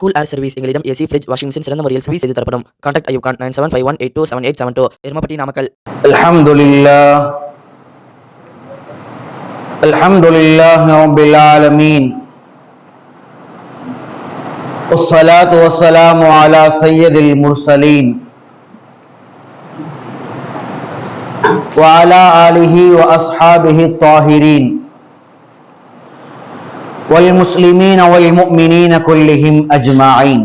Cool air service எங்களிடம் AC fridge washing machine சிறந்த முறையில் சர்வீஸ் செய்து தரப்படும் contact Ayub Khan nine seven five one eight two seven eight seven two Erumapatti Namakkal الحمد لله الحمد لله رب العالمين والصلاة والسلام على سيد المرسلين وعلى آله وأصحابه الطاهرين والمسلمين والمؤمنين كلهم أجمعين.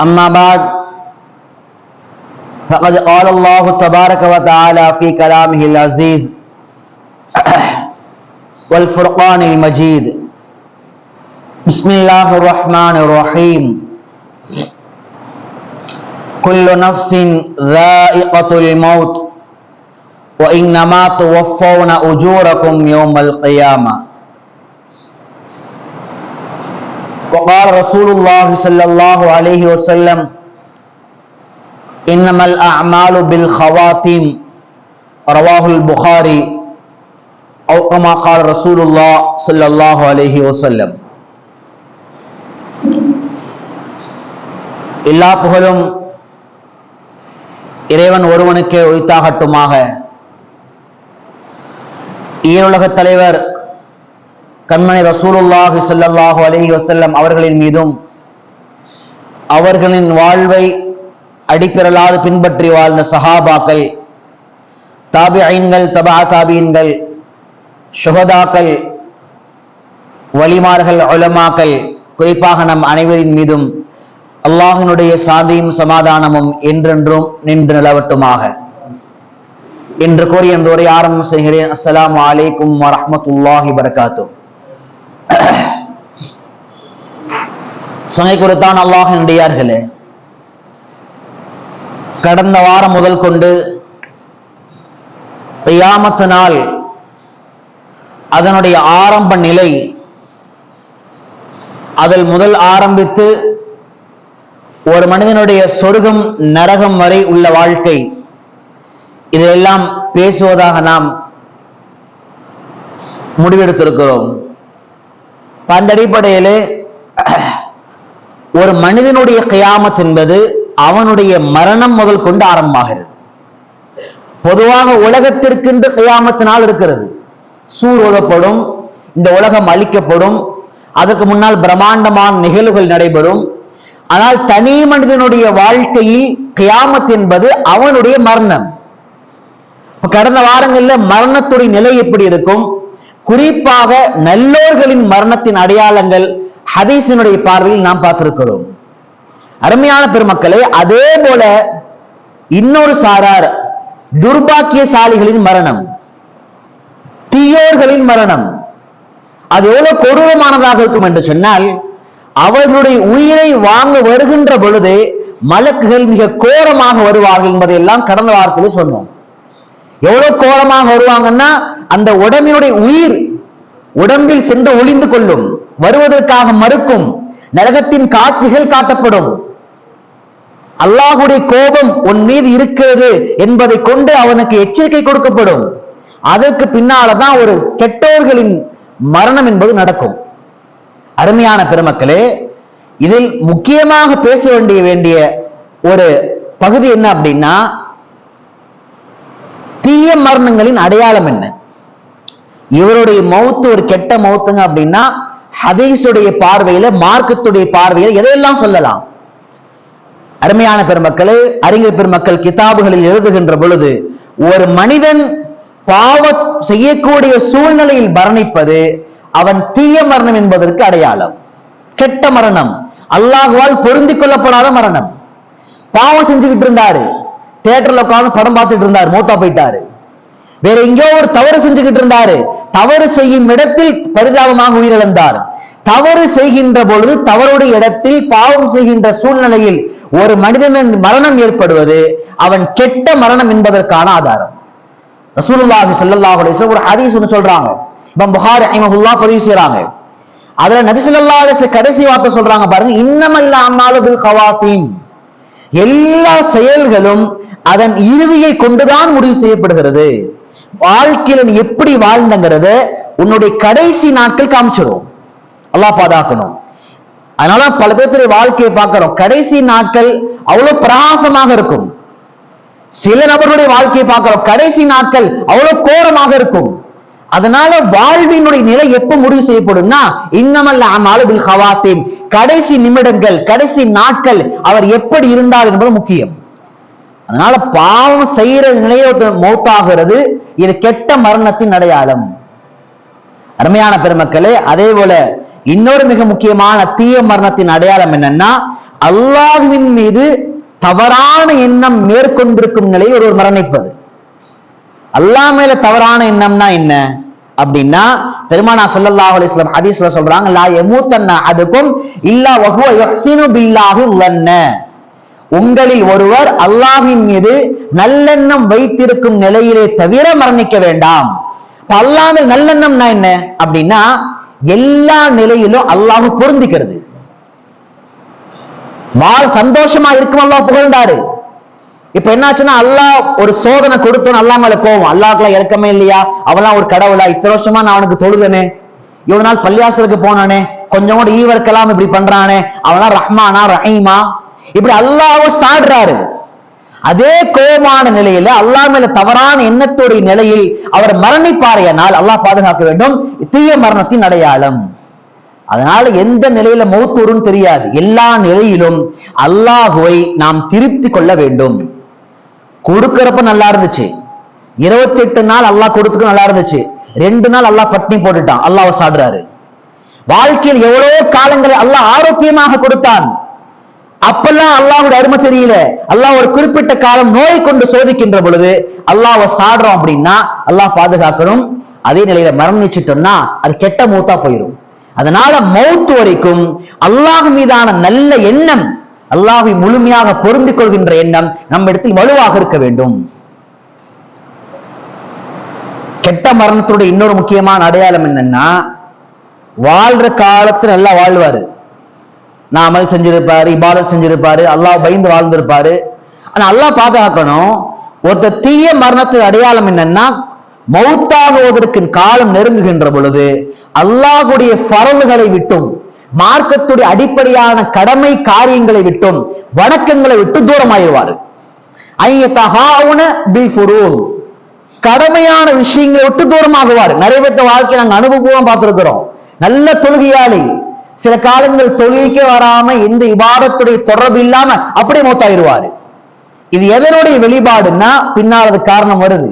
أما بعد فقد قال الله تبارك وتعالى في كلامه العزيز والفرقان المجيد بسم الله الرحمن الرحيم. كل نفس ذائقة الموت. وإنما توفون أجوركم يوم القيامة وقال رسول الله صلى الله عليه وسلم إنما الأعمال بالخواتيم رواه البخاري أو كما قال رسول الله صلى الله عليه وسلم எல்லா புகழும் இறைவன் ஒருவனுக்கே ஒய்த்தாகட்டுமாக ஈருலகத் தலைவர் கண்மணி ரசூலுல்லாஹி ஸல்லல்லாஹு அலஹி வசல்லம் அவர்களின் மீதும் அவர்களின் வாழ்வை அடிப்பிரலாது பின்பற்றி வாழ்ந்த சஹாபாக்கள் தாபிஐன்கள் தபா தாபீன்கள் சுகதாக்கள் வலிமார்கள் உலமாக்கள் குறிப்பாக நம் அனைவரின் மீதும் அல்லாஹினுடைய சாந்தியும் சமாதானமும் என்றென்றும் நின்று நிலவட்டுமாக. என்று கூறி அந்த உரை ஆரம்பம் செய்கிறேன் அஸ்லாம் அலைக்கும் வரமத்துல்லாஹி வரகாத்து சங்கை குறித்தான் நடிகார்களே. கடந்த வாரம் முதல் கொண்டு யாமத்து நாள் அதனுடைய ஆரம்ப நிலை அதில் முதல் ஆரம்பித்து ஒரு மனிதனுடைய சொர்க்கம் நரகம் வரை உள்ள வாழ்க்கை இதையெல்லாம் பேசுவதாக நாம் முடிவெடுத்திருக்கிறோம். அந்த அடிப்படையிலே ஒரு மனிதனுடைய கயாமத் என்பது அவனுடைய மரணம் முதல் கொண்டு ஆரம்பமாகிறது. பொதுவாக உலகத்திற்கென்று கயாமத்தினால் நாள் இருக்கிறது. சூர் ஓதப்படும் இந்த உலகம் அழிக்கப்படும் அதற்கு முன்னால் பிரம்மாண்டமான நிகழ்வுகள் நடைபெறும். ஆனால் தனி மனிதனுடைய வாழ்க்கையில் கயாமத் என்பது அவனுடைய மரணம். கடந்த வாரங்கள்ல மரணத்துடைய நிலை எப்படி இருக்கும்? குறிப்பாக நல்லோர்களின் மரணத்தின் அடையாளங்கள் ஹதீஸினுடைய பார்வையில் நாம் பார்த்திருக்கிறோம். அருமையான பெருமக்களே அதே போல இன்னொரு சாரார் துர்பாக்கியசாலிகளின் மரணம். தீயோர்களின் மரணம். அது எவ்வளவு கொடூரமானதாக இருக்கும் என்று சொன்னால் அவர்களுடைய உயிரை வாங்க வருகின்ற பொழுது மலக்குகள் மிக கோரமாக வருவார்கள் என்பதை எல்லாம் கடந்த வாரத்திலே சொன்னோம். எவ்வளவு கோலமாக வருவாங்கன்னா அந்த உடம்பினுடைய உயிர் உடம்பில் சென்று ஒளிந்து கொள்ளும் வருவதற்காக மறுக்கும் நரகத்தின் காட்சிகள் காட்டப்படும். அல்லாஹுடைய கோபம் உன் மீது இருக்கிறது என்பதை கொண்டு அவனுக்கு எச்சரிக்கை கொடுக்கப்படும். அதற்கு பின்னால்தான் ஒரு கெட்டோர்களின் மரணம் என்பது நடக்கும். அருமையான பெருமக்களே இதில் முக்கியமாக பேச வேண்டிய வேண்டிய ஒரு பகுதி என்ன அப்படின்னா தீய மரணங்களின் அடையாளம் என்ன? இவருடைய மௌத்து ஒரு கெட்ட மௌத்துங்க அப்படின்னா ஹதீஸுடைய பார்வையில மார்க்கத்துடைய பார்வையில எதையெல்லாம் சொல்லலாம்? அருமையான பெருமக்களே அறிஞர் பெருமக்கள் கிதாபுகளில் எழுதுகின்ற பொழுது ஒரு மனிதன் பாவ செய்யக்கூடிய சூழ்நிலையில் மரணிப்பது அவன் தீய மரணம் என்பதற்கு அடையாளம். கெட்ட மரணம். அல்லாஹுவால் பொருந்திக் கொள்ளப்படாத மரணம். பாவம் செஞ்சுக்கிட்டு இருந்தாரு. தேட்டர்ல உட்காந்து படம் பார்த்துட்டு இருந்தார் மூத்தா போயிட்டாரு. வேற எங்கேயோ ஒரு தவறு செஞ்சுக்கிட்டு இருந்தாரு. தவறு செய்யும் இடத்தில் பரிதாபமாக உயிரிழந்தார். தவறு செய்கின்ற பொழுது தவறுடைய இடத்தில் பாவம் செய்கின்ற சூழ்நிலையில் ஒரு மனிதனின் மரணம் ஏற்படுவது அவன் கெட்ட மரணம் என்பதற்கான ஆதாரம். ரசூலுல்லாஹி ஸல்லல்லாஹு அலைஹி ஒரு ஹதீஸ் ஒன்று சொல்றாங்க. இமாம் புகாரி ரஹிமஹுல்லாஹ் பதிவு செய்றாங்க. அதுல நபி ஸல்லல்லாஹு அலைஹி கடைசி வார்த்தை சொல்றாங்க பாருங்க இன்னமல்ல அமாலு பில் எல்லா செயல்களும் அதன் இறுதியை கொண்டுதான் முடிவு செய்யப்படுகிறது. வாழ்க்கையில நீ எப்படி வாழ்ந்தங்கிறத உன்னுடைய கடைசி நாட்கள் காமிச்சிடும் அல்லாஹ் பாதுகாக்கணும். அதனால பல பேர்த்துடைய வாழ்க்கையை பார்க்கிறோம். கடைசி நாட்கள் அவ்வளவு பிரகாசமாக இருக்கும். சில நபர்களுடைய வாழ்க்கையை பார்க்கிறோம். கடைசி நாட்கள் அவ்வளவு கோரமாக இருக்கும். அதனால வாழ்வினுடைய நிலை எப்ப முடிவு செய்யப்படும்னா இன்னமல்ல அமாலுபில் ஹவாத்தீம் கடைசி நிமிடங்கள் கடைசி நாட்கள் அவர் எப்படி இருந்தார் என்பது முக்கியம். அதனால பாவம் செய்யற நிலையை மௌத்தாகிறது இது கெட்ட மரணத்தின் அடையாளம். அருமையான பெருமக்களே அதே போல இன்னொரு மிக முக்கியமான தீய மரணத்தின் அடையாளம் என்னன்னா அல்லாஹ்வின் மீது தவறான எண்ணம் மேற்கொண்டிருக்கும் நிலையை ஒருவர் மரணிப்பது. அல்லாஹ் மேல தவறான எண்ணம்னா என்ன? அப்படின்னா பெருமானா ஸல்லல்லாஹு அலிஸ்லாம் ஹதீஸ்ல சொல்றாங்க லா எமூத்தன்னா அதுக்கும் இல்லா வகுவ யுஹ்சினு பில்லாஹு வன்ன. உங்களில் ஒருவர் அல்லாஹின் மீது நல்லெண்ணம் வைத்திருக்கும் நிலையிலே தவிர மரணிக்க வேண்டாம். இப்ப அல்லாஹ் நல்லெண்ணம்னா என்ன? அப்படின்னா எல்லா நிலையிலும் அல்லாஹ் பொருந்திக்கிறது வாழ் சந்தோஷமா இருக்கும் அல்லாஹ் புகழ்ந்தாரு. இப்ப என்னாச்சுன்னா அல்லாஹ் ஒரு சோதனை கொடுத்தோன்னு அல்லா மேல கோவம் அல்லாஹ்லாம் இறக்கமே இல்லையா? அவெல்லாம் ஒரு கடவுளா? இத்தனை வருஷமா நான் அவனுக்கு தொழுதனே. இவ்வளவு நாள் பள்ளியாசலுக்கு போனானே. கொஞ்சம் கூட ஈவர்க்கெல்லாம் இப்படி பண்றானே. அவனா ரஹ்மானா ரஹீமா. இப்படி அல்லாஹ்வை சாடுறாரு. அதே கோபமான நிலையில அல்லா மேல தவறான எண்ணத்தோடைய நிலையில் அவர் மரணிப்பாரையனால் அல்லாஹ் பாதுகாக்க வேண்டும். தீய மரணத்தின் அடையாளம். அதனால எந்த நிலையில மௌத்தூருன்னு தெரியாது. எல்லா நிலையிலும் அல்லாஹுவை நாம் திருப்தி கொள்ள வேண்டும். கொடுக்கறப்ப நல்லா இருந்துச்சு. இருபத்தி எட்டு நாள் அல்லாஹ் கொடுத்துக்க நல்லா இருந்துச்சு. ரெண்டு நாள் அல்லாஹ் பட்னி போட்டுட்டான். அல்லாஹ் சாடுறாரு. வாழ்க்கையில் எவ்வளவு காலங்களை அல்லாஹ் ஆரோக்கியமாக கொடுத்தான். அப்பெல்லாம் அல்லாஹ்வுடைய அருமை தெரியல. அல்லாஹ் ஒரு குறிப்பிட்ட காலம் நோய் கொண்டு சோதிக்கின்ற பொழுது அல்லாவை சாடுறோம் அப்படின்னா அல்லாஹ் பாதுகாக்கணும். அதே நிலையில மரணிச்சிட்டோம்னா அது கெட்ட மூத்தா போயிடும். அதனால மௌத்து வரைக்கும் அல்லாஹ் மீதான நல்ல எண்ணம் அல்லாஹை முழுமையாக பொருந்திக் கொள்கின்ற எண்ணம் நம்ம இடத்தில் வலுவாக இருக்க வேண்டும். கெட்ட மரணத்துடைய இன்னொரு முக்கியமான அடையாளம் என்னன்னா வாழ்ற காலத்துல நல்லா வாழ்வாரு. நான் அமல் செஞ்சிருப்பாரு இபாதத் செஞ்சிருப்பாரு அல்லாஹ் பயந்து வாழ்ந்திருப்பாரு. ஆனா அல்லாஹ் பாதுகாக்கணும். ஒருத்தர் தீய மரணத்துக்கு அடையாளம் என்னன்னா மௌத்தாகுவதற்கு காலம் நெருங்குகின்ற பொழுது அல்லாஹுடைய பரவுகளை விட்டும் மார்க்கத்துடைய அடிப்படையான கடமை காரியங்களை விட்டும் வணக்கங்களை விட்டு தூரமாயிருவாரு. கடமையான விஷயங்களை விட்டு தூரமாகுவார். நிறைய பேர்த்த வாழ்க்கை நாங்க அனுபவம் பார்த்திருக்கிறோம். நல்ல தொழுகையாளி சில காலங்கள் தொழுகைக்கே வராம எந்த இபாதத்துடைய தொடர்பு இல்லாம அப்படியே மூத்தாயிருவாரு. இது எதனுடைய வெளிப்பாடுன்னா பின்னால் அது காரணம் வருது.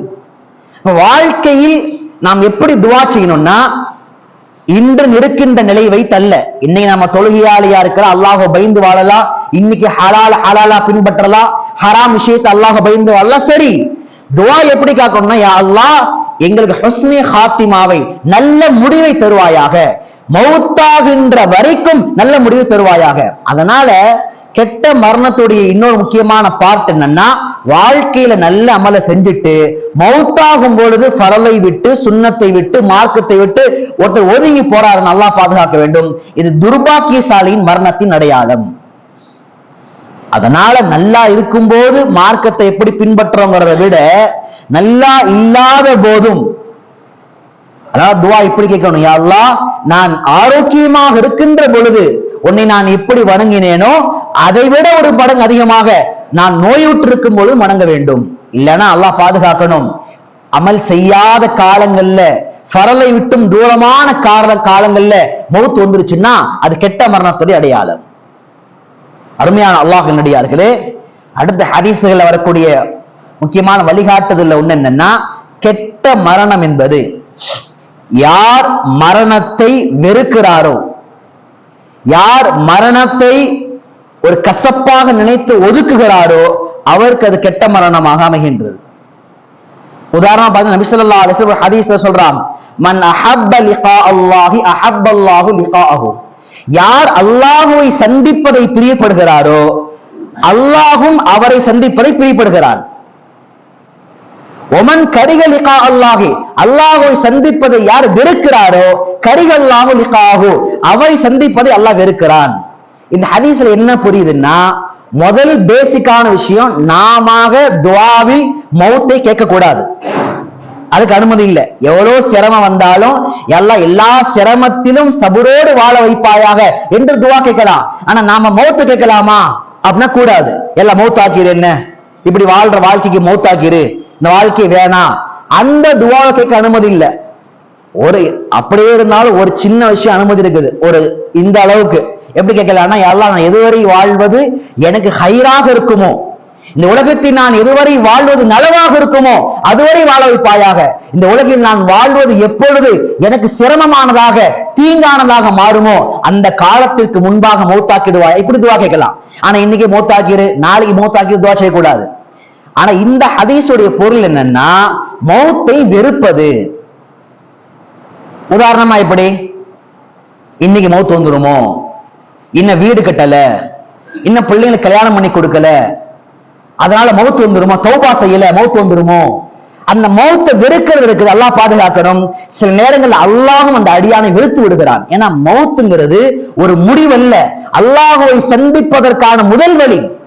வாழ்க்கையில் நாம் எப்படி துவா செய்யணும்னா இன்று இருக்கின்ற நிலை வைத்தல்ல. இன்னைக்கு நாம தொழுகையாளியா இருக்கிற அல்லாஹ் பயந்து வாழலாம். இன்னைக்கு ஹலால் ஹலாலா பின்பற்றலாம். ஹராம் விஷயத்தை அல்லாஹ் பயந்து வாழலாம். சரி துவா எப்படி காக்கணும்னா யா அல்லாஹ் எங்களுக்கு ஹஸ்னி ஹாத்திமாவை நல்ல முடிவை தருவாயாக. மௌத்தாகின்ற வரைக்கும் நல்ல முடிவு தருவாயாக. அதனால கெட்ட மரணத்துடைய இன்னொரு முக்கியமான பார்ட் என்னன்னா வாழ்க்கையில நல்ல அமலை செஞ்சுட்டு மௌத்தாகும் பொழுது பரலை விட்டு சுண்ணத்தை விட்டு மார்க்கத்தை விட்டு ஒருத்தர் ஒதுங்கி போறாரு நல்லா பாதுகாக்க வேண்டும். இது துர்பாக்கியசாலியின் மரணத்தின் அடையாளம். அதனால நல்லா இருக்கும்போது மார்க்கத்தை எப்படி பின்பற்றோங்கிறத விட நல்லா இல்லாத போதும் அதாவது துவா இப்படி கேட்கணும். யாழ்லா நான் ஆரோக்கியமாக இருக்கின்ற பொழுது உன்னை நான் எப்படி வணங்கினேனோ அதை விட ஒரு மடங்கு அதிகமாக நான் நோயுற்றிருக்கும் பொழுது வணங்க வேண்டும். இல்லைன்னா அல்லாஹ் பாதுகாக்கணும். அமல் செய்யாத காலங்கள்ல பரலை விட்டும் தூரமான கால காலங்கள்ல மௌத்து வந்துருச்சுன்னா அது கெட்ட மரணத்துடைய அடையாளம். அருமையான அல்லாஹ் நடிகார்களே அடுத்த ஹதீசுகள்ல வரக்கூடிய முக்கியமான வழிகாட்டுதல்ல ஒண்ணு என்னன்னா கெட்ட மரணம் என்பது. யார் மரணத்தை வெறுக்கிறாரோ யார் மரணத்தை ஒரு கசப்பாக நினைத்து ஒதுக்குகிறாரோ அவருக்கு அது கெட்ட மரணமாக அமைகின்றது. உதாரணம் பார்த்தீங்கன்னா நபி ஸல்லல்லாஹு அலைஹி ஹதீஸ்ல மன் அஹப்ப லிகா அல்லாஹி அஹப் அல்லாஹு லிகாஹு யார் அல்லாஹுவை சந்திப்பதை பிரியப்படுகிறாரோ அல்லாஹும் அவரை சந்திப்பதை பிரியப்படுகிறான். ஒமன் கரிகலிகா அல்லாஹி. அல்லாஹுவை சந்திப்பதை யார் வெறுக்கிறாரோ கரிகல்லாஹு லிகாஹு அவரை சந்திப்பதை அல்லாஹ் வெறுக்கிறான். இந்த ஹதீஸ்ல என்ன புரியுதுன்னா முதல் பேசிக்கான விஷயம் நாம துவாவில் மௌத்தை கேட்க கூடாது அதுக்கு அனுமதி இல்லை. எவ்வளவு சிரமம் வந்தாலும் எல்லாம் எல்லா சிரமத்திலும் சபுரோடு வாழ வைப்பாயாக என்று துவா கேட்கலாம். ஆனா நாம மௌத்து கேட்கலாமா? அப்படின்னா கூடாது. எல்லாம் மௌத்தாக்கிரு என்ன? இப்படி வாழ்ற வாழ்க்கைக்கு மௌத்தாக்கிரு இந்த வாழ்க்கை வேணாம் அந்த துவாவை கேட்க அனுமதி இல்லை. ஒரு அப்படியே இருந்தாலும் ஒரு சின்ன விஷயம் அனுமதி இருக்குது. ஒரு இந்த அளவுக்கு. எப்படி கேட்கலாம்னா எல்லாம் நான் எதுவரை வாழ்வது எனக்கு ஹைராக இருக்குமோ? இந்த உலகத்தில் நான் எதுவரை வாழ்வது நலவாக இருக்குமோ? அதுவரை வாழ வைப்பாயாக? இந்த உலகில் நான் வாழ்வது எப்பொழுது எனக்கு சிரமமானதாக தீங்கானதாக மாறுமோ? அந்த காலத்திற்கு முன்பாக மௌத்தாக்கிடுவாய் இப்படி துவா கேட்கலாம். ஆனா இன்னைக்கு மூத்தாக்கிரு நாளைக்கு மௌத்தாக்கிரு துவா செய்யக்கூடாது. ஆனா இந்த ஹதீஸுடைய பொருள் என்னன்னா மௌத்தை வெறுப்பது. உதாரணமா எப்படி? இன்னைக்கு மௌத்து வந்துருமோ? இன்னும் வீடு கட்டல. இன்னும் பிள்ளைங்களுக்கு கல்யாணம் பண்ணி கொடுக்கல. அதனால மௌத்து வந்துருமோ? தௌபா செய்யல மௌத்து வந்துருமோ? அந்த மௌத்தை வெறுக்கிறது இருக்குது அல்லாஹ் பாதுகாக்கணும். சில நேரங்கள் அல்லாஹும் அந்த அடியானை வெறுத்து விடுகிறான். ஏன்னா மௌத்துங்கிறது ஒரு முடிவல்ல. அல்லாஹுவை சந்திப்பதற்கான முதல் வழி.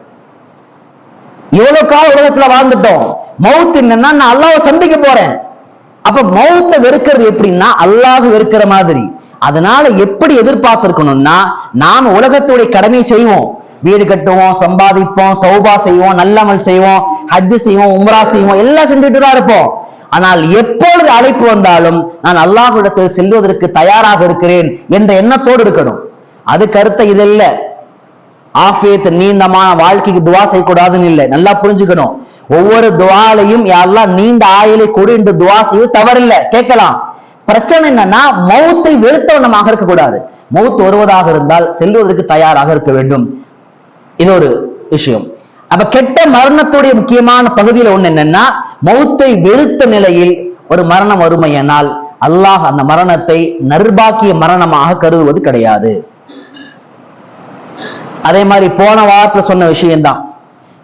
எவ்வளவு கால உலகத்துல வாழ்ந்துட்டோம். மவுத் என்னன்னா நான் அல்லாஹ்வை சந்திக்க போறேன். அப்ப மௌத்த வெறுக்கிறது எப்படின்னா அல்லாஹ் வெறுக்கிற மாதிரி. அதனால எப்படி எதிர்பார்த்திருக்கணும்னா நாம் உலகத்துடைய கடமை செய்வோம். வீடு கட்டுவோம் சம்பாதிப்போம் சௌபா செய்வோம் நல்லமல் செய்வோம் ஹஜ் செய்வோம் உம்ரா செய்வோம் எல்லாம் செஞ்சுட்டு தான் இருப்போம். ஆனால் எப்பொழுது அழைப்பு வந்தாலும் நான் அல்லாஹ்விடத்தில் செல்வதற்கு தயாராக இருக்கிறேன் என்ற எண்ணத்தோடு இருக்கணும். அது கருத்தை இது இல்ல. ஆஃபியத் நீண்டமான வாழ்க்கைக்கு துவா செய்யக்கூடாதுன்னு இல்லை. நல்லா புரிஞ்சுக்கணும். ஒவ்வொரு துவாலையும் யாரெல்லாம் நீண்ட ஆயுளை கொடு என்று துவா செய்வது தவறில்லை. கேட்கலாம். பிரச்சனை என்னன்னா மௌத்தை வெறுத்தவனமாக இருக்கக்கூடாது. மௌத் வருவதாக இருந்தால் செல்வதற்கு தயாராக இருக்க வேண்டும். இது ஒரு விஷயம். அப்ப கெட்ட மரணத்துடைய முக்கியமான பகுதியில ஒண்ணு என்னன்னா மௌத்தை வெறுத்த நிலையில் ஒரு மரணம் வறுமையானால் அல்லாஹ் அந்த மரணத்தை நர்பாக்கிய மரணமாக கருதுவது கிடையாது. அதே மாதிரி போன வாரத்தில் சொன்ன விஷயம்தான்.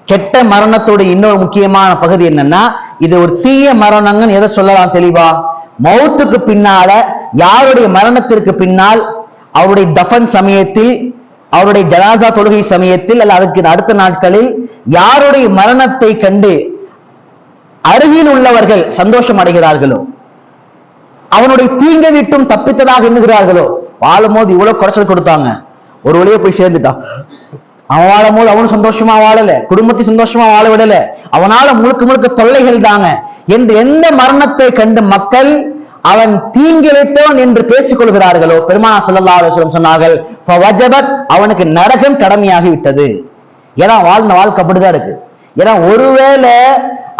கெட்ட மரணத்தோட இன்னொரு முக்கியமான பகுதி என்னன்னா இது ஒரு தீய மரணங்கன்னு எதை சொல்லலாம் தெளிவா? மௌத்துக்கு பின்னால யாருடைய மரணத்திற்கு பின்னால் அவருடைய தஃபன் சமயத்தில் அவருடைய ஜனாசா தொழுகை சமயத்தில் அல்ல அதுக்கு அடுத்த நாட்களில் யாருடைய மரணத்தை கண்டு அருகில் உள்ளவர்கள் சந்தோஷம் அடைகிறார்களோ அவனுடைய தீங்கை விட்டும் தப்பித்ததாக எண்ணுகிறார்களோ வாழும்போது இவ்வளவு குறைச்சல் கொடுத்தாங்க. ஒரு வழியா போய் சேர்ந்துட்டான் அவன் வாழும்போது அவனும் சந்தோஷமா வாழல. குடும்பத்தை சந்தோஷமா வாழ விடல. அவனால முழுக்க முழுக்க தொல்லைகள் தாங்க. என்று எந்த மரணத்தை கண்டு மக்கள் அவன் தீங்கிழைத்தவன் என்று பேசிக் கொள்கிறார்களோ? பெருமானா ஸல்லல்லாஹு அலைஹி சொன்னார்கள் அவனுக்கு நரகம் கடமையாகி விட்டது ஏன்னா வாழ்ந்த வாழ்க்கை அப்படிதான் இருக்கு. ஏன்னா ஒருவேளை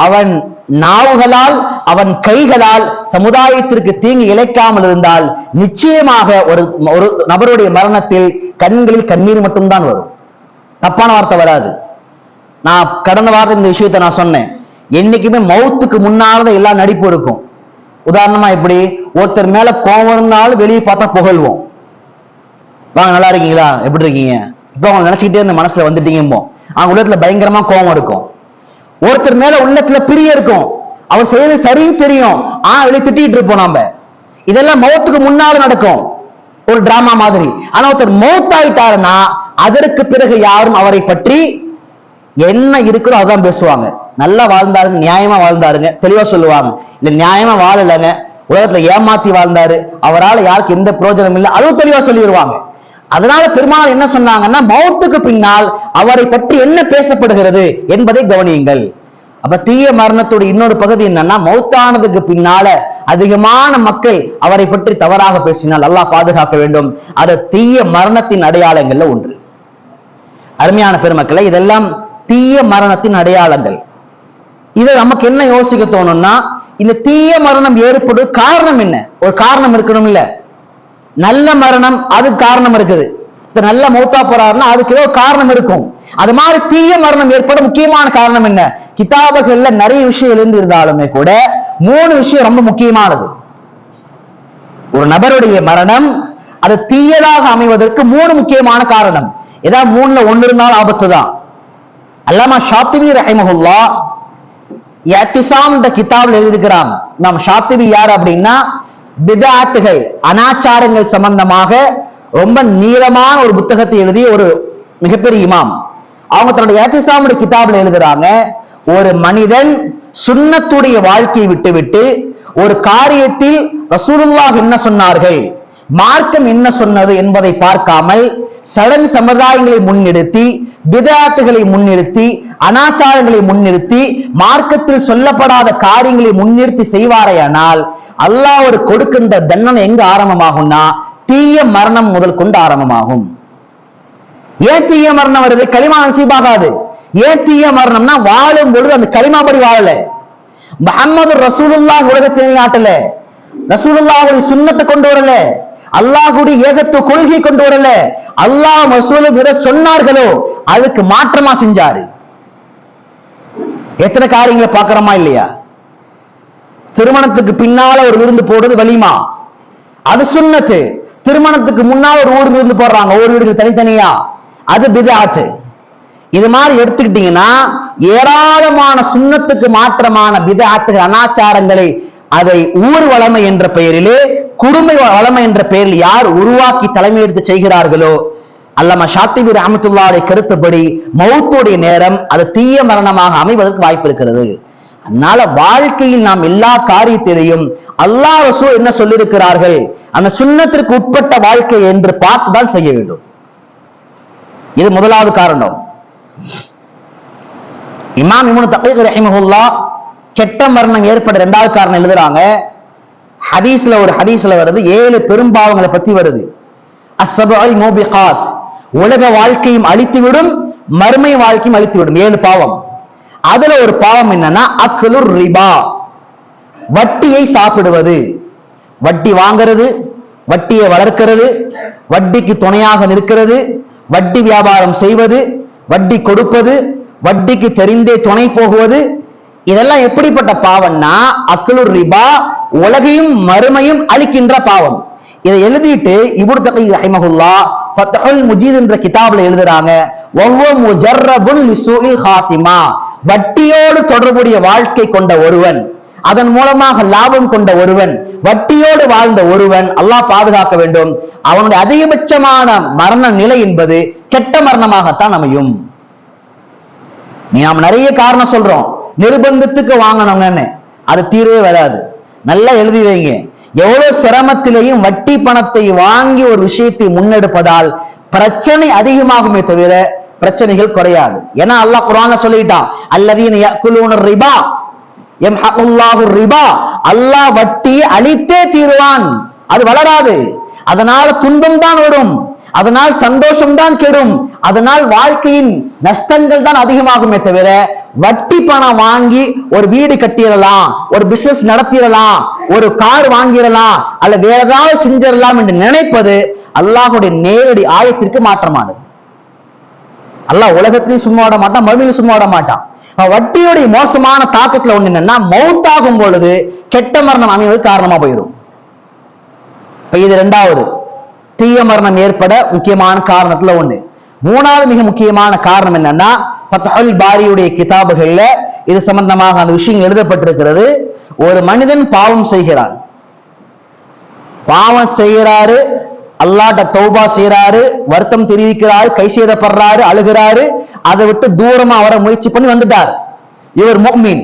அவன் நாவுகளால் அவன் கைகளால் சமுதாயத்திற்கு தீங்கு இழைக்காமல் இருந்தால் நிச்சயமாக ஒரு ஒரு நபருடைய மரணத்தில் கண்களில் கண்ணீர் மட்டும்தான் வரும். தப்பான வார்த்தை வராது. நான் கடந்த வாரத்தை இந்த விஷயத்தை நான் சொன்னேன். என்னைக்குமே மௌத்துக்கு முன்னாலதான் எல்லா நடிப்பு இருக்கும். உதாரணமா எப்படி ஒருத்தர் மேல கோபம் இருந்தாலும் வெளியே பார்த்தா புகழ்வோம். வாங்க நல்லா இருக்கீங்களா? எப்படி இருக்கீங்க? இப்ப அவங்க நினைச்சுக்கிட்டே இந்த மனசுல வந்துட்டீங்கம்போ அவங்க உலகத்துல பயங்கரமா கோபம் இருக்கும். ஒருத்தர் மேல உள்ளத்துல பிரிய இருக்கும். அவர் செய்யறது சரின்னு தெரியும். ஆ வெளியே திட்டிட்டு இருப்போம் நாம. இதெல்லாம் மௌத்துக்கு முன்னால நடக்கும். ஒரு டிராமா மாதிரி. ஆனா ஒருத்தர் மௌத்தாயிட்டாருன்னா அதற்கு பிறகு யாரும் அவரை பற்றி என்ன இருக்குதோ அதான் பேசுவாங்க. நல்லா வாழ்ந்தாருங்க நியாயமா வாழ்ந்தாருங்க. தெளிவா சொல்லுவாங்க. இல்ல நியாயமா வாழலைங்க. உலகத்துல ஏமாத்தி வாழ்ந்தாரு. அவரால் யாருக்கு எந்த பிரயோஜனம் இல்லை. அதுவும் தெளிவா சொல்லிடுவாங்க அதனால பெருமாள் என்ன சொன்னாங்கன்னா மௌத்துக்கு பின்னால் அவரை பற்றி என்ன பேசப்படுகிறது? என்பதை கவனியுங்கள். அப்ப தீய மரணத்தோட இன்னொரு பகுதி என்னன்னா மௌத்தானதுக்கு பின்னால அதிகமான மக்கள் அவரை பற்றி தவறாக பேசினால் அல்லாஹ் பாதுகாக்க வேண்டும். அது தீய மரணத்தின் அடையாளங்கள்ல ஒன்று. அருமையான பெருமக்களை இதெல்லாம் தீய மரணத்தின் அடையாளங்கள். இதை நமக்கு என்ன யோசிக்க தோணும்னா இந்த தீய மரணம் ஏற்படு காரணம் என்ன? ஒரு காரணம் இருக்கணும் இல்லை நல்ல மரணம் அதுக்கு காரணம் இருக்குது. நல்ல மௌத்தா போறாருன்னா அதுக்கு ஏதோ காரணம் இருக்கும். அது மாதிரி தீய மரணம் ஏற்பட முக்கியமான காரணம் என்ன? கிதாபுகள்ல நிறைய விஷயம் எழுந்து இருந்தாலுமே கூட மூணு விஷயம் ரொம்ப முக்கியமானது. ஒரு நபருடைய மரணம் அது தீயதாக அமைவதற்கு மூணு முக்கியமான காரணம். ஏதாவது மூணுல ஒண்ணு இருந்தாலும் ஆபத்து தான். அல்லாமா ஷாத்திபி ரஹிமஹுல்லா எத்திசாம் என்ற கிதாபில் எழுதியிருக்கிறாங்க நாம் ஷாத்திபி யார் அப்படின்னா பிதாத்துகள் அனாச்சாரங்கள் சம்பந்தமாக ரொம்ப நீளமான ஒரு புத்தகத்தை எழுதிய ஒரு மிகப்பெரிய இமாம். அவங்க தன்னுடைய ஏத்திசாமுடைய கிதாபில் எழுதுறாங்க ஒரு மனிதன் சுண்ணத்துடைய வாழ்க்கையை விட்டுவிட்டு ஒரு காரியத்தில் ரசூலுல்லாஹ் என்ன சொன்னார்கள் மார்க்கம் என்ன சொன்னது என்பதை பார்க்காமல் சடங்கு சமுதாயங்களை முன்னிறுத்தி விதாத்துகளை முன்னிறுத்தி அனாச்சாரங்களை முன்னிறுத்தி மார்க்கத்தில் சொல்லப்படாத காரியங்களை முன்னிறுத்தி செய்வாரையானால் அல்லாஹ் ஒரு கொடுக்கின்ற தண்டனை எங்க ஆரம்பமாகும்னா தீய மரணம் முதல் கொண்டு ஆரம்பமாகும். ஏன் தீய மரணம் வருது? களிமா நசீபாகாது ஏன் தீய மரணம்னா வாழும் பொழுது அந்த களிமா படி வாழல. முஹம்மது ரசூலுல்லாஹ் உலகத்தை காட்டல ரசூலுல்லாஹுடைய சுண்ணத்தை கொண்டு வரல. அல்லாஹுடைய ஏகத்துவ கொள்கை கொண்டு வரல. அல்லாஹ் ரசூலும் எதை சொன்னார்களோ அதுக்கு மாற்றமா செஞ்சாரு. எத்தனை காரியங்களை பார்க்கறோமா இல்லையா? திருமணத்துக்கு பின்னால ஒரு விருந்து போடுறது வலிமா? அது சுண்ணத்து. திருமணத்துக்கு முன்னால் ஒரு ஊர் விருந்து போடுறாங்க. ஒரு வீடுகள் தனித்தனியா? அது பிதாத்து. இது மாதிரி எடுத்துக்கிட்டீங்கன்னா ஏராளமான சுண்ணத்துக்கு மாற்றமான பிதாத்துகள் அனாச்சாரங்களை அதை ஊர் வளமை என்ற பெயரிலே குடும்ப வளமை என்ற பெயரில் யார் உருவாக்கி தலைமை எடுத்து செய்கிறார்களோ அல்லாம ஷாத்திபி ரஹமத்துல்லாவுடைய கருத்துப்படி மௌத்துடைய நேரம் அது தீய மரணமாக அமைவதற்கு வாய்ப்பு இருக்கிறது அதனால வாழ்க்கையில் நாம் எல்லா காரியத்திலையும் அல்லா ரசூல் என்ன சொல்லியிருக்கிறார்கள்? அந்த சுண்ணத்திற்கு உட்பட்ட வாழ்க்கை என்று பார்த்துதான் செய்ய வேண்டும். இது முதலாவது காரணம். இமாம் இமுனு தகீக் ரஹிமஹுல்லா கெட்ட மரணம் ஏற்பட இரண்டாவது காரணம் எழுதுறாங்க. ஹதீஸ்ல ஒரு ஹதீஸ்ல வருது ஏழு பெரும்பாவங்களை பத்தி வருது. அஸ்ஸபுல் மோபிகாத். உலக வாழ்க்கையும் அழித்துவிடும் மறுமை வாழ்க்கையும் அழித்துவிடும். ஏழு பாவம். அதுல ஒரு பாவம் என்னன்னா அக்லுர் ரிபா. வட்டியை சாப்பிடுவது. வட்டி வாங்குறது வட்டியை வளர்க்கிறது வட்டிக்கு துணையாக நிற்கிறது வட்டி வியாபாரம் செய்வது வட்டி கொடுப்பது வட்டிக்கு தெரிந்தே துணை போகுவது இதெல்லாம் எப்படிப்பட்ட பாவம்னா அக்லுர் ரிபா உலகையும் மறுமையும் அழிக்கின்ற பாவம். இதை எழுதிட்டு இபுர் தகை ரஹிமகுல்லா ஃபத்ஹுல் முஜீத் என்ற கிதாபில் எழுதுறாங்க ஒவ்வொரு முஜர்ரபுல் ஹாத்திமா. வட்டியோடு தொடர்புடைய வாழ்க்கை கொண்ட ஒருவன் அதன் மூலமாக லாபம் கொண்ட ஒருவன் வட்டியோடு வாழ்ந்த ஒருவன் அல்லாஹ் பாதுகாக்க வேண்டும். அவனுடைய அதிகபட்சமான மரண நிலை என்பது கெட்ட மரணமாகத்தான் அமையும். நாம் நிறைய காரணம் சொல்றோம். நிர்பந்தத்துக்கு வாங்கணுங்கன்னு அது தீர்வே வராது. நல்லா எழுதி வைங்க. எவ்வளவு சிரமத்திலேயும் வட்டி பணத்தை வாங்கி ஒரு விஷயத்தை முன்னெடுப்பதால் பிரச்சனை அதிகமாகுமே தவிர பிரச்சனைகள் குறையாது. ஏன்னா அல்லாஹ் குரான சொல்லிட்டான் அல்லதீன யக்குலூன ரிபா எம்ஹகுல்லாஹு ரிபா. அல்லாஹ் வட்டி அழித்தே தீருவான். அது வளராது. அதனால துன்பம் தான் வரும். அதனால் சந்தோஷம் தான் கெடும். அதனால் வாழ்க்கையின் நஷ்டங்கள் தான் அதிகமாகுமே தவிர வட்டி பணம் வாங்கி ஒரு வீடு கட்டிடலாம் ஒரு பிசினஸ் நடத்திடலாம் ஒரு கார் வாங்கிடலாம் அல்ல வேற ஏதாவது செஞ்சிடலாம் என்று நினைப்பது அல்லாஹுடைய நேரடி ஆயத்திற்கு மாற்றமானது. அல்லாஹ் உலகத்திலையும் சும்மா விட மாட்டான் மறுமையிலும் சும்மா விட மாட்டான். வட்டியுடைய மோசமான தாக்கத்துல ஒண்ணு என்னன்னா மௌத்தாகும் பொழுது கெட்ட மரணம் அமைவது காரணமா போயிடும். இப்ப இது ரெண்டாவது. தீய மரணம் ஏற்பட முக்கியமான காரணத்துல ஒண்ணு. மூணாவது மிக முக்கியமான காரணம் என்னன்னா பத்தல் பாரியுடைய கிதாபுகள்ல இது சம்பந்தமாக அந்த விஷயம் எழுதப்பட்டிருக்கிறது. ஒரு மனிதன் பாவம் செய்கிறான். பாவம் செய்கிறாரு அல்லாட்ட தௌபா செய்யறாரு வருத்தம் தெரிவிக்கிறாரு கை செய்தப்படுறாரு அழுகிறாரு அதை விட்டு தூரமா அவரை முயற்சி பண்ணி வந்துட்டார். இவர் முக்மீன்.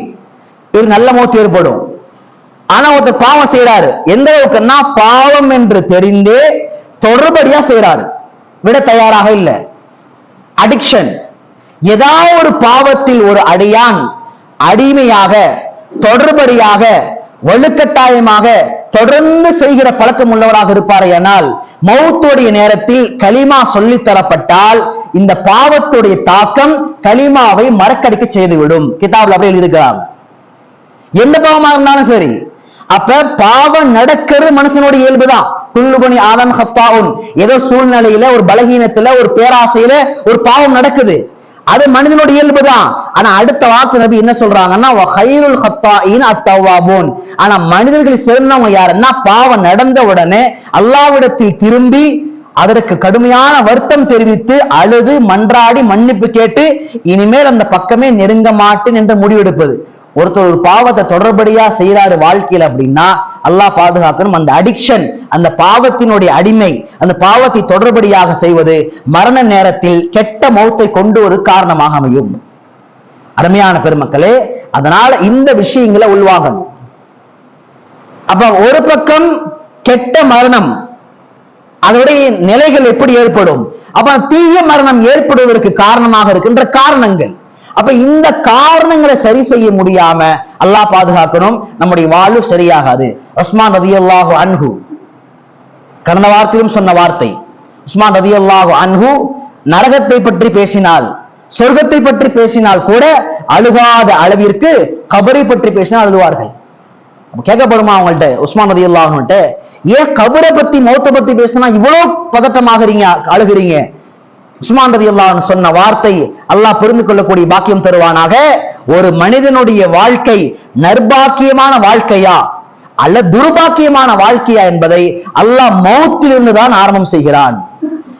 இவர் நல்ல மௌத்து ஏற்படும். ஆனா ஒருத்தர் பாவம் செய்யறாரு எந்த அளவுக்குன்னா பாவம் என்று தெரிந்தே தொடர்படியா செய்யறாரு விட தயாராக இல்லை. அடிக்ஷன் ஏதாவது ஒரு பாவத்தில் ஒரு அடியான் அடிமையாக தொடர்படியாக வலுக்கட்டாயமாக தொடர்ந்து செய்கிற பழக்கம் உள்ளவராக இருப்பார் இருப்பாரையானால் மௌத்துடைய நேரத்தில் கலிமா சொல்லித் தரப்பட்டால் இந்த பாவத்துடைய தாக்கம் கலிமாவை மறக்கடிக்க செய்துவிடும். கிதாப்ல அப்படி எழுதியிருக்கிறாங்க எந்த பாவமா இருந்தாலும் சரி அப்ப பாவம் நடக்கிறது மனுஷனுடைய இயல்புதான். குல்லுபணி ஆதம் ஹத்தாவுன். ஏதோ சூழ்நிலையில ஒரு பலகீனத்துல ஒரு பேராசையில ஒரு பாவம் நடக்குது. அது மனிதனுடைய இயல்புதான் ஆனா அடுத்த வாக்கு நபி என்ன சொல்றாங்கன்னா ஹைருல் ஆனா மனிதர்கள் சிறந்தவங்க யாருன்னா பாவம் நடந்த உடனே அல்லாவிடத்தில் திரும்பி அதற்கு கடுமையான வருத்தம் தெரிவித்து அழுது மன்றாடி மன்னிப்பு கேட்டு இனிமேல் அந்த பக்கமே நெருங்க மாட்டேன் என்று முடிவெடுப்பது. ஒருத்தர் ஒரு பாவத்தை தொடர்படியா செய்யறாரு வாழ்க்கையில அப்படின்னா அல்லாஹ் பாதுகாக்கணும். அந்த அடிக்ஷன் அந்த பாவத்தினுடைய அடிமை அந்த பாவத்தை தொடர்படியாக செய்வது மரண நேரத்தில் கெட்ட மௌத்தை கொண்டு ஒரு காரணமாக அமையும். அருமையான பெருமக்களே அதனால இந்த விஷயங்களை உள்வாகணும் அப்ப ஒரு பக்கம் கெட்ட மரணம் அதனுடைய நிலைகள் எப்படி ஏற்படும்? அப்ப தீய மரணம் ஏற்படுவதற்கு காரணமாக இருக்கின்ற காரணங்கள். அப்ப இந்த காரணங்களை சரி செய்ய முடியாம அல்லாஹ் பாதுகாக்கணும். நம்முடைய வாழ்வு சரியாகாது. உஸ்மான் ரதியல்லாஹு அன்ஹு. கடந்த வார்த்தையிலும் சொன்ன வார்த்தை. உஸ்மான் ரதியல்லாஹு அன்ஹு நரகத்தை பற்றி பேசினால் சொர்க்கத்தை பற்றி பேசினால் கூட அழுகாத அளவிற்கு கபரை பற்றி பேசினால் அழுவார்கள். கேட்கப்படுமா அவங்கள்ட்ட? உஸ்மான் ரதி அல்லாஹ்கிட்ட ஏன் கபரை பத்தி மௌத்த பத்தி பேசினா இவ்வளவு பதட்டமாகறீங்க அழுகுறீங்க? உஸ்மான் ரதி அல்லாஹ் சொன்ன வார்த்தை அல்லாஹ் புரிந்து கொள்ளக்கூடிய பாக்கியம் தருவானாக. ஒரு மனிதனுடைய வாழ்க்கை நர்பாக்கியமான வாழ்க்கையா அல்ல துர்பாக்கியமான வாழ்க்கையா என்பதை அல்லாஹ் மௌத்திலிருந்து தான் ஆரம்பம் செய்கிறான்.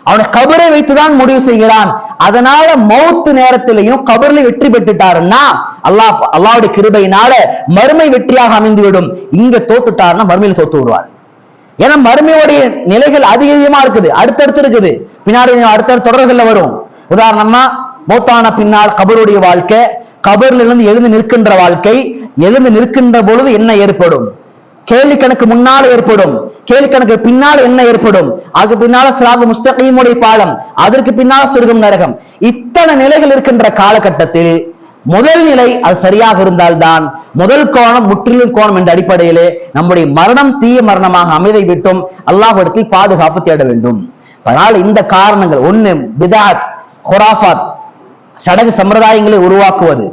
அவனை கபரை வைத்துதான் முடிவு செய்கிறான். அதனால மௌத்து நேரத்திலையும் கபர்ல வெற்றி பெற்றுட்டாருன்னா அல்லாஹ் அல்லாவுடைய கிருபையினால மறுமை வெற்றியாக அமைந்துவிடும். இங்க தோத்துட்டாருன்னா மறுமையில் தோத்து விடுவார். ஏன்னா மறுமையுடைய நிலைகள் அதிகமா இருக்குது அடுத்தடுத்து இருக்குது. பின்னாடி அடுத்த தொடர்கள்ல வரும். உதாரணமா மூத்தான பின்னால் கபருடைய வாழ்க்கை கபரில் இருந்து எழுந்து நிற்கின்ற வாழ்க்கை எழுந்து நிற்கின்ற பொழுது என்ன ஏற்படும்? கேள்வி கணக்கு முன்னால் ஏற்படும். கேள்வி கணக்கு பின்னால் என்ன ஏற்படும்? அதுக்கு பின்னால சிராது முஸ்தகீமுடைய பாலம் அதற்கு பின்னால் சொர்க்கம் நரகம். இத்தனை நிலைகள் இருக்கின்ற காலகட்டத்தில் முதல் நிலை அது சரியாக இருந்தால்தான் முதல் கோணம் முற்றிலும் கோணம் என்ற அடிப்படையிலே நம்முடைய மரணம் தீய மரணமாக அமைதை விட்டும் அல்லாஹ்விடத்தில் பாதுகாப்பு தேட வேண்டும். அதனால் இந்த காரணங்கள் ஒண்ணு பிதாத் ஹொராஃபாத் சடங்கு சம்பிரதாயங்களை உருவாக்குவது.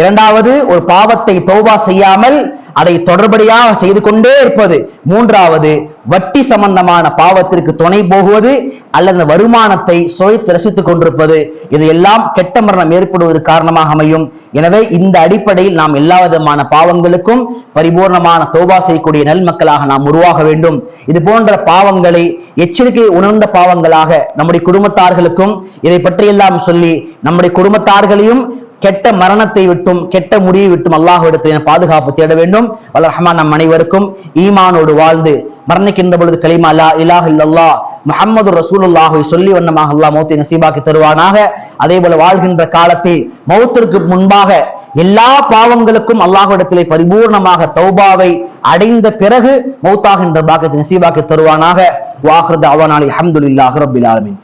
இரண்டாவது ஒரு பாவத்தை தௌபா செய்யாமல் அதை தொடர்படியாக செய்து கொண்டே இருப்பது. மூன்றாவது வட்டி சம்பந்தமான பாவத்திற்கு துணை போகுவது அல்லது வருமானத்தை சுவைத்து ரசித்துக் கொண்டிருப்பது. இது எல்லாம் கெட்ட மரணம் ஏற்படுவதற்கு காரணமாக அமையும். எனவே இந்த அடிப்படையில் நாம் எல்லா விதமான பாவங்களுக்கும் பரிபூர்ணமான தோபா செய்யக்கூடிய நல் மக்களாக நாம் உருவாக வேண்டும். இது போன்ற பாவங்களை எச்சரிக்கை உணர்ந்த பாவங்களாக நம்முடைய குடும்பத்தார்களுக்கும் இதை பற்றியெல்லாம் சொல்லி நம்முடைய குடும்பத்தார்களையும் கெட்ட மரணத்தை விட்டும் கெட்ட முடிவை விட்டும் அல்லாஹ்விடத்தில் பாதுகாப்பு தேட வேண்டும். வல்ல ரஹ்மான் நம் அனைவருக்கும் ஈமானோடு வாழ்ந்து மரணிக்கின்ற பொழுது கலிமா அல்லா இலாஹ இல்லல்லா முஹம்மது ரசூலுல்லாஹை சொல்லி வண்ணமாக அல்லாஹ் மௌத்தை நசீபாக்கி தருவானாக. அதே போல வாழ்கின்ற காலத்தில் மௌத்திற்கு முன்பாக எல்லா பாவங்களுக்கும் அல்லாஹிடத்திலே பரிபூர்ணமாக தௌபாவை அடைந்த பிறகு மௌத்தாகின்ற பாக்கத்தை நசீபாக்கி தருவானாக. வாஹ்ரத் அவனாலி அஹமதுல்லாஹ் ரபில் ஆலமின்.